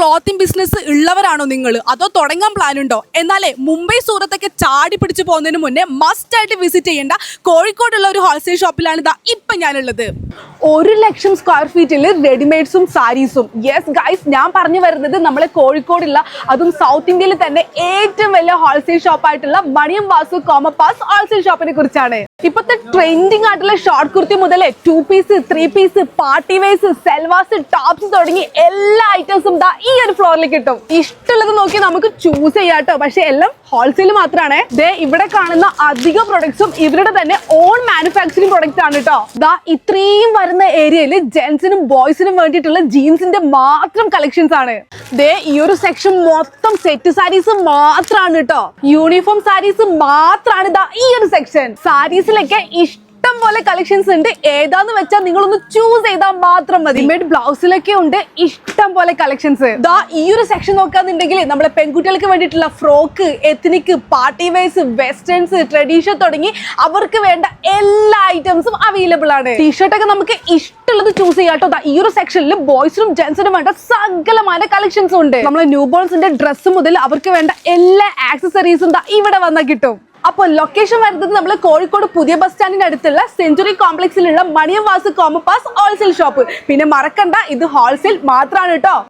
Clothing business ഉള്ളവരാണോ നിങ്ങൾ അതോ തുടങ്ങാൻ പ്ലാൻ ഉണ്ടോ? എന്നാലേ മുംബൈ സൂറത്തൊക്കെ ചാടി പിടിച്ച് പോകുന്നതിന് മുന്നേ മസ്റ്റ് ആയിട്ട് വിസിറ്റ് ചെയ്യേണ്ട കോഴിക്കോടുള്ള ഒരു ഹോൾസെയിൽ ഷോപ്പിലാണ് ഇതാ ഇപ്പം ഞാനുള്ളത്. ഒരു ലക്ഷം സ്ക്വയർ ഫീറ്റിൽ റെഡിമെയ്ഡ്സും സാരീസും യെസ് ഗൈസ് ഞാൻ പറഞ്ഞു വരുന്നത് നമ്മളെ കോഴിക്കോടുള്ള അതും സൗത്ത് ഇന്ത്യയിൽ തന്നെ ഏറ്റവും വലിയ ഹോൾസെയിൽ ഷോപ്പായിട്ടുള്ള മണിയം വാസു കോമപ്പാസ് ഹോൾസെയിൽ ഷോപ്പിനെ കുറിച്ചാണ്. ഇപ്പോഴത്തെ ട്രെൻഡിങ് ആയിട്ടുള്ള ഷോർട്ട് കുർത്തി മുതൽ two piece three piece party wears salwars tops തുടങ്ങി എല്ലാ ഐറ്റംസും ദാ ഈ ഒരു ഫ്ലോറിൽ കിട്ടും. ഇഷ്ടമുള്ളത് നോക്കി നമുക്ക് ചൂസ് ചെയ്യാട്ടോ. പക്ഷെ എല്ലാം ഹോൾസെയിൽ മാത്രമാണ് ദേ ഇവിടെ കാണുന്ന അധിക പ്രൊഡക്ട്സും ഇവരുടെ തന്നെ ഓൺ മാനുഫാക്ചറിങ് പ്രൊഡക്റ്റ് ആണ് കേട്ടോ ദാ ഇത്രയും വരുന്ന ഏരിയയിൽ ജെൻസിനും ബോയ്സിനും വേണ്ടിയിട്ടുള്ള ജീൻസിന്റെ മാത്രം കളക്ഷൻസ് ആണ്. ദേ ഈ ഒരു സെക്ഷൻ മൊത്തം സെറ്റ് സാരീസ് മാത്രമാണ് കേട്ടോ യൂണിഫോം സാരീസ് മാത്രമാണ് ദാ ഈ ഒരു സെക്ഷൻ സാരീസിലൊക്കെ ഇഷ്ടം പോലെ കളക്ഷൻസ് ഉണ്ട്. ഏതാന്ന് വെച്ചാൽ നിങ്ങളൊന്ന് ചൂസ് ചെയ്താൽ മാത്രം മതി. മെഡ് ബ്ലൗസിലൊക്കെ ഉണ്ട്. ഇഷ്ടം പോലെ കളക്ഷൻസ് ദാ ഈ ഒരു സെക്ഷൻ നോക്കാന്നുണ്ടെങ്കിൽ നമ്മളെ പെൺകുട്ടികൾക്ക് വേണ്ടിയിട്ടുള്ള frock ethnic party wears westerns tradition തുടങ്ങി അവർക്ക് വേണ്ട എല്ലാ ഐറ്റംസും അവൈലബിൾ ആണ്. ടീഷർട്ട് ഒക്കെ നമുക്ക് ഇഷ്ടമുള്ളത് ചൂസ് ചെയ്യാം കേട്ടോ. ഈ ഒരു സെക്ഷനിൽ ബോയ്സിനും ജെന്റ്സിനും വേണ്ട സകലമായ കളക്ഷൻസ് ഉണ്ട്. നമ്മളെ ന്യൂ ബോൺസിന്റെ ഡ്രസ്സ് മുതൽ അവർക്ക് വേണ്ട എല്ലാ ആക്സസറീസും ഇവിടെ വന്നാൽ കിട്ടും. അപ്പോൾ ലൊക്കേഷൻ വരുന്നത് നമ്മൾ കോഴിക്കോട് പുതിയ ബസ് സ്റ്റാൻഡിന്റെ അടുത്തുള്ള സെഞ്ചുറി കോംപ്ലക്സിലുള്ള മണിയം വാസ് കോമപ്പാസ് ഹോൾസെയിൽ ഷോപ്പ് പിന്നെ മറക്കണ്ട ഇത് ഹോൾസെയിൽ മാത്രമാണ് കേട്ടോ.